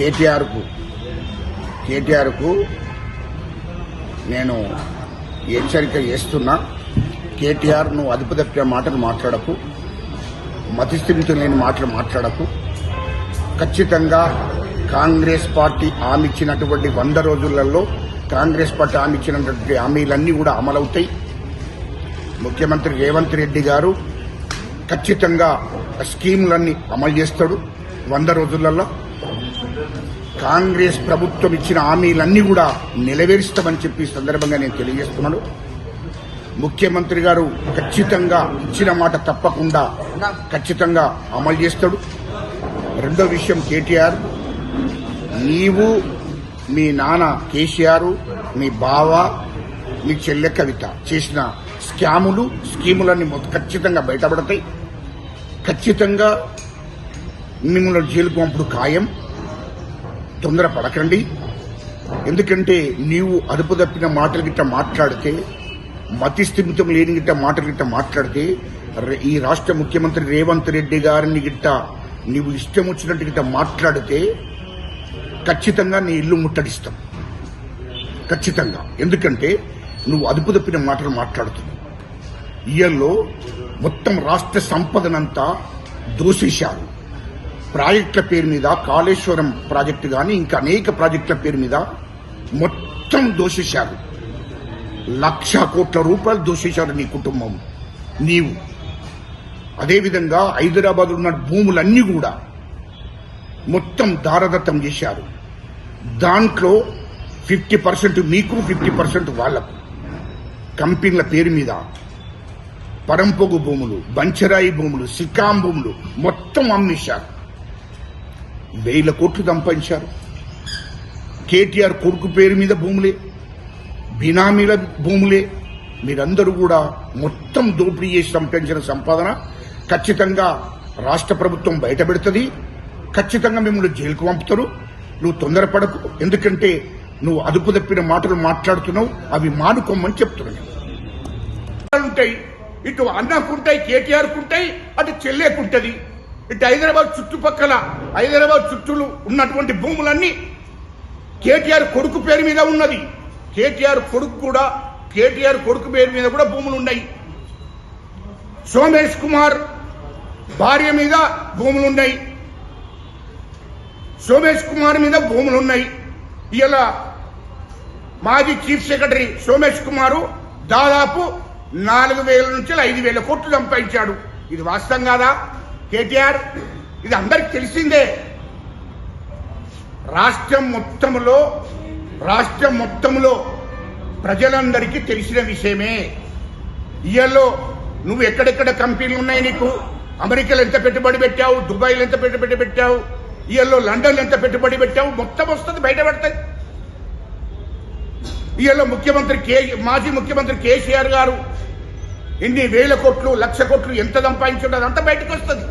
కేటీఆర్కు కేటీఆర్కు నేను హెచ్చరిక చేస్తున్నా. కేటీఆర్ నువ్వు అదుపు తప్పిన మాటలు మాట్లాడకు. మతిస్థిమితం లేని మాటలు మాట్లాడకు. ఖచ్చితంగా కాంగ్రెస్ పార్టీ హామీ ఇచ్చినటువంటి వంద రోజులలో కాంగ్రెస్ పార్టీ హామీ ఇచ్చినటువంటి హామీలన్నీ కూడా అమలవుతాయి. ముఖ్యమంత్రి రేవంత్ రెడ్డి గారు ఖచ్చితంగా స్కీములన్నీ అమలు చేస్తాడు. వంద రోజులలో కాంగ్రెస్ ప్రభుత్వం ఇచ్చిన హామీలన్నీ కూడా నెరవేరుస్తామని చెప్పి సందర్భంగా నేను తెలియజేస్తున్నాను. ముఖ్యమంత్రి గారు ఖచ్చితంగా ఇచ్చిన మాట తప్పకుండా ఖచ్చితంగా అమలు చేస్తాడు. రెండో విషయం కేటీఆర్ నీవు మీ నాన్న కేసీఆర్ మీ బావ మీ చెల్లె కవిత చేసిన స్కాములు స్కీములన్నీ మొత్తం ఖచ్చితంగా బయటపడతాయి. ఖచ్చితంగా మిమ్మల్ని జైలుకు పంపుడు ఖాయం. తొందర పడకండి ఎందుకంటే నీవు అదుపు తప్పిన మాటలు గిట్ట మాట్లాడితే మతి స్థిమితం లేని గిట్ట మాటలు గిట్ట మాట్లాడితే ఈ రాష్ట్ర ముఖ్యమంత్రి రేవంత్ రెడ్డి గారిని గిట్ట నీవు ఇష్టం వచ్చినట్టు గిట్ట మాట్లాడితే ఖచ్చితంగా నీ ఇల్లు ముట్టడిస్తాం. ఖచ్చితంగా. ఎందుకంటే నువ్వు అదుపు తప్పిన మాటలు మాట్లాడుతున్నావు. ఇయల్లో మొత్తం రాష్ట్ర సంపదనంతా దోషేశారు ప్రాజెక్టుల పేరు మీద కాళేశ్వరం ప్రాజెక్టు కానీ ఇంకా అనేక ప్రాజెక్టుల పేరు మీద మొత్తం దోషేశారు. లక్ష కోట్ల రూపాయలు దోషేశారు నీ కుటుంబం. నీవు. అదేవిధంగా హైదరాబాద్ ఉన్న భూములన్నీ కూడా మొత్తం దారదత్తం చేశారు. దాంట్లో ఫిఫ్టీ పర్సెంట్ మీకు ఫిఫ్టీ పర్సెంట్ వాళ్ళకు కంపెనీల పేరు మీద పరంపొగు భూములు బంచరాయి భూములు సికాం భూములు మొత్తం అమ్మేశారు. వేల కోట్లు సంపాదించారు. కేటీఆర్ కొడుకు పేరు మీద భూములే బినామీల భూములే. మీరందరూ కూడా మొత్తం దోపిడీ చేసి సంపాదించిన సంపాదన ఖచ్చితంగా రాష్ట్ర ప్రభుత్వం బయటపెడుతుంది ఖచ్చితంగా మిమ్మల్ని జైలుకు పంపుతారు. నువ్వు తొందరపడకు. ఎందుకంటే నువ్వు అదుపు తప్పిన మాటలు మాట్లాడుతున్నావు. అవి మానుకోమని చెప్తున్నాను ఉంటాయి. ఇటు అన్నకుంటాయి కేటీఆర్ కుంటాయి అటు చెల్లేకుంటది. ఇటు హైదరాబాద్ చుట్టుపక్కల హైదరాబాద్ చుట్టూలు ఉన్నటువంటి భూములన్నీ కేటీఆర్ కొడుకు పేరు మీద ఉన్నది కేటీఆర్ కొడుకు కూడా కేటీఆర్ కొడుకు పేరు మీద కూడా భూములు ఉన్నాయి. సోమేష్ కుమార్ భార్య మీద భూములు ఉన్నాయి. సోమేష్ కుమార్ మీద భూములు ఉన్నాయి. ఇలా మాజీ చీఫ్ సెక్రటరీ సోమేష్ కుమారు దాదాపు నాలుగు వేల నుంచి ఐదు వేల కోట్లు సంపాదించాడు. ఇది వాస్తవం కాదా? కేటీఆర్ ఇది అందరికి తెలిసిందే. రాష్ట్రం మొత్తంలో రాష్ట్రం మొత్తంలో ప్రజలందరికీ తెలిసిన విషయమే. ఇయర్లో నువ్వు ఎక్కడెక్కడ కంపెనీలు ఉన్నాయి నీకు? అమెరికాలో ఎంత పెట్టుబడి పెట్టావు? దుబాయ్లో ఎంత పెట్టుబడి పెట్టావు? ఇయర్లో లండన్లో ఎంత పెట్టుబడి పెట్టావు? మొత్తం వస్తుంది బయట పెడతాయి. ఇయర్లో ముఖ్యమంత్రి కే మాజీ ముఖ్యమంత్రి కేసీఆర్ గారు ఎన్ని వేల కోట్లు లక్ష కోట్లు ఎంత సంపాదించుండదు అదంతా బయటకు వస్తుంది.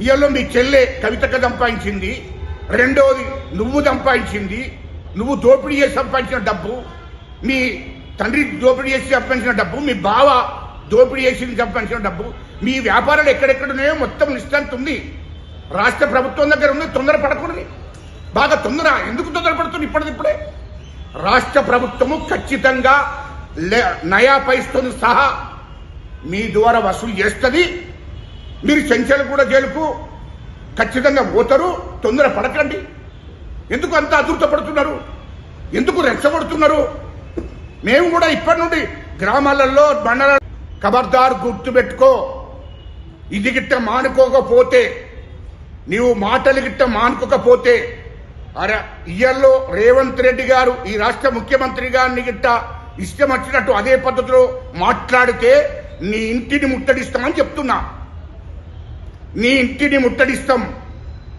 ఇయల్లో మీ చెల్లె కవితక సంపాదించింది. రెండవది నువ్వు సంపాదించింది. నువ్వు దోపిడీ చేసి సంపాదించిన డబ్బు. మీ తండ్రి దోపిడీ చేసి సంపాదించిన డబ్బు మీ బావ దోపిడీ చేసి సంపాదించిన డబ్బు. మీ వ్యాపారాలు ఎక్కడెక్కడ ఉన్నాయో మొత్తం లిస్ట్ ఉంది. రాష్ట్ర ప్రభుత్వం దగ్గర ఉంది తొందర పడకూడదు. బాగా తొందర ఎందుకు తొందరపడుతుంది ఇప్పటిదిప్పుడే రాష్ట్ర ప్రభుత్వము ఖచ్చితంగా లే- నయా పైస్తో సహా మీ ద్వారా వసూలు చేస్తుంది. మీరు చెంచలు కూడా జైలుకు ఖచ్చితంగా పోతారు. తొందర పడకండి. ఎందుకు అంత అదృతపడుతున్నారు ఎందుకు రెచ్చగొడుతున్నారు మేము కూడా ఇప్పటి నుండి గ్రామాలలో మండల ఖబర్దార్ గుర్తుపెట్టుకో ఇది గిట్ట మానుకోకపోతే నీవు మాటలు గిట్ట మానుకోకపోతే అరే ఇయర్లో రేవంత్ రెడ్డి గారు ఈ రాష్ట్ర ముఖ్యమంత్రి గారిని గిట్ట ఇష్టం వచ్చినట్టు అదే పద్ధతిలో మాట్లాడితే నీ ఇంటిని ముట్టడిస్తామని చెప్తున్నా. నీ ఇంటిని ముట్టడిస్తాం.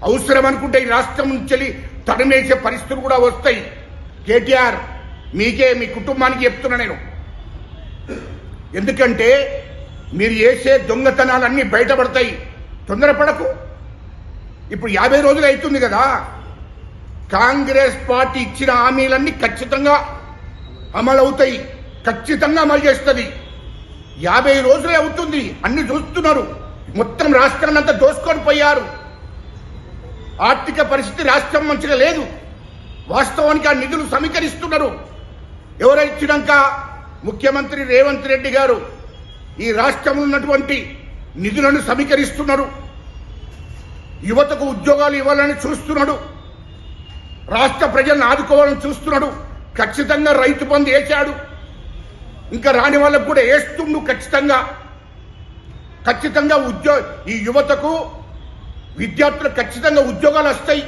అవసరం అనుకుంటే ఈ రాష్ట్రం నుంచి తరిమేసే పరిస్థితులు కూడా వస్తాయి. కేటీఆర్ మీకే మీ కుటుంబానికి చెప్తున్నా నేను. ఎందుకంటే మీరు చేసే దొంగతనాలన్నీ బయటపడతాయి. తొందరపడకు. ఇప్పుడు యాభై రోజులు అవుతుంది కదా. కాంగ్రెస్ పార్టీ ఇచ్చిన హామీలన్నీ ఖచ్చితంగా అమలు అవుతాయి ఖచ్చితంగా అమలు చేస్తుంది. యాభై రోజులే అవుతుంది. అన్ని చూస్తున్నారు. మొత్తం రాష్ట్రం అంతా దోసుకొని పోయారు. ఆర్థిక పరిస్థితి రాష్ట్రం మంచిగా లేదు. వాస్తవానికి ఆ నిధులు సమీకరిస్తున్నారు. ఎవరైచ్చినాక ముఖ్యమంత్రి రేవంత్ రెడ్డి గారు ఈ రాష్ట్రంలో ఉన్నటువంటి నిధులను సమీకరిస్తున్నారు. యువతకు ఉద్యోగాలు ఇవ్వాలని చూస్తున్నాడు. రాష్ట్ర ప్రజలను ఆదుకోవాలని చూస్తున్నాడు. ఖచ్చితంగా రైతు బంధు వేశాడు. ఇంకా రాని వాళ్ళకు కూడా వేస్తుండు ఖచ్చితంగా. ఖచ్చితంగా ఉద్యో ఈ యువతకు విద్యార్థులకు ఖచ్చితంగా ఉద్యోగాలు వస్తాయి.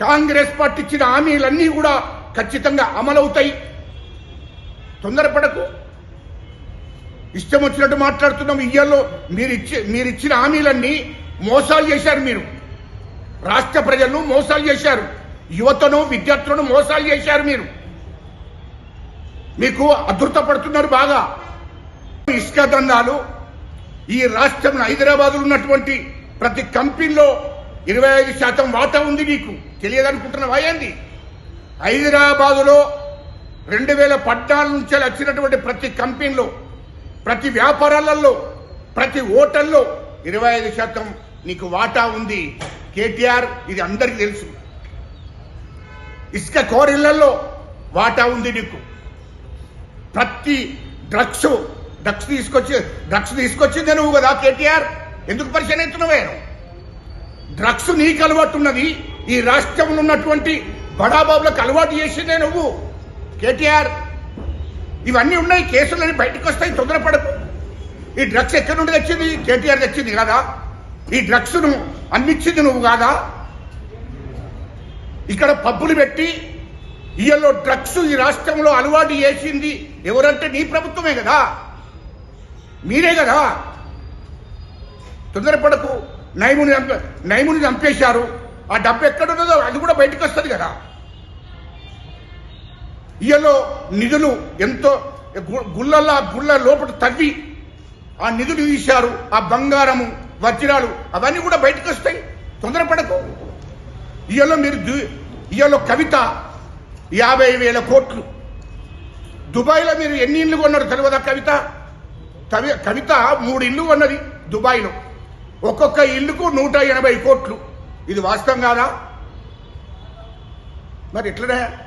కాంగ్రెస్ పార్టీ ఇచ్చిన హామీలన్నీ కూడా ఖచ్చితంగా అమలవుతాయి. తొందరపడకు. ఇష్టం వచ్చినట్టు మాట్లాడుతున్నాం ఇయ్యల్లో మీరు ఇచ్చి మీరు ఇచ్చిన హామీలన్నీ మోసాలు చేశారు మీరు. రాష్ట్ర ప్రజలను మోసాలు చేశారు. యువతను విద్యార్థులను మోసాలు చేశారు మీరు. మీకు అదృతపడుతున్నారు బాగా. ఇసుక దందాలు ఈ రాష్ట్రంలో హైదరాబాద్ ఉన్నటువంటి ప్రతి కంపెనీలో ఇరవై ఐదు శాతం వాటా ఉంది నీకు. తెలియదనుకుంటున్నావా? ఏంది? హైదరాబాదులో రెండు వేల పద్నాలుగు నుంచి వచ్చినటువంటి ప్రతి కంపెనీలో ప్రతి వ్యాపారాలలో ప్రతి హోటల్లో ఇరవై ఐదు శాతం నీకు వాటా ఉంది. కేటీఆర్ ఇది అందరికీ తెలుసు. ఇసుక కోరిళ్ళలో వాటా ఉంది నీకు. ప్రతి డ్రగ్స్ డ్రగ్స్ తీసుకొచ్చి డ్రగ్స్ తీసుకొచ్చిందే నువ్వు కదా కేటీఆర్? ఎందుకు పరిచయం అవుతున్నావే డ్రగ్స్ నీకు అలవాటు ఉన్నది ఈ రాష్ట్రంలో ఉన్నటువంటి బడాబాబులకు అలవాటు చేసిందే నువ్వు కేటీఆర్. ఇవన్నీ ఉన్నాయి కేసులన్నీ బయటకు వస్తాయి తొందరపడకు. ఈ డ్రగ్స్ ఎక్కడి నుండి తెచ్చింది? కేటీఆర్ తెచ్చింది కదా? ఈ డ్రగ్స్ను అందించింది నువ్వు కాదా? ఇక్కడ పబ్బులు పెట్టి ఇయలో డ్రగ్స్ ఈ రాష్ట్రంలో అలవాటు చేసింది ఎవరంటే నీ ప్రభుత్వమే కదా? మీరే కదా. తొందరపడకు. నైముని నైముని చంపేశారు. ఆ డబ్బు ఎక్కడున్నదో అది కూడా బయటకు వస్తుంది కదా. ఇయలో నిధులు ఎంతో గుళ్ళల్లో ఆ గుళ్ళ లోపల తవ్వి ఆ నిధులు తీశారు. ఆ బంగారము వజ్రాలు అవన్నీ కూడా బయటకు వస్తాయి తొందరపడకు. ఇయలో మీరు ఇయలో కవిత యాభై వేల కోట్లు. దుబాయ్లో మీరు ఎన్ని ఇళ్ళు కొన్నారు తెలియదా కవిత? కవి కవిత మూడు ఇల్లు ఉన్నది దుబాయ్లో. ఒక్కొక్క ఇల్లుకు నూట ఎనభై కోట్లు. ఇది వాస్తవం కాదా? మరి ఎట్లనే?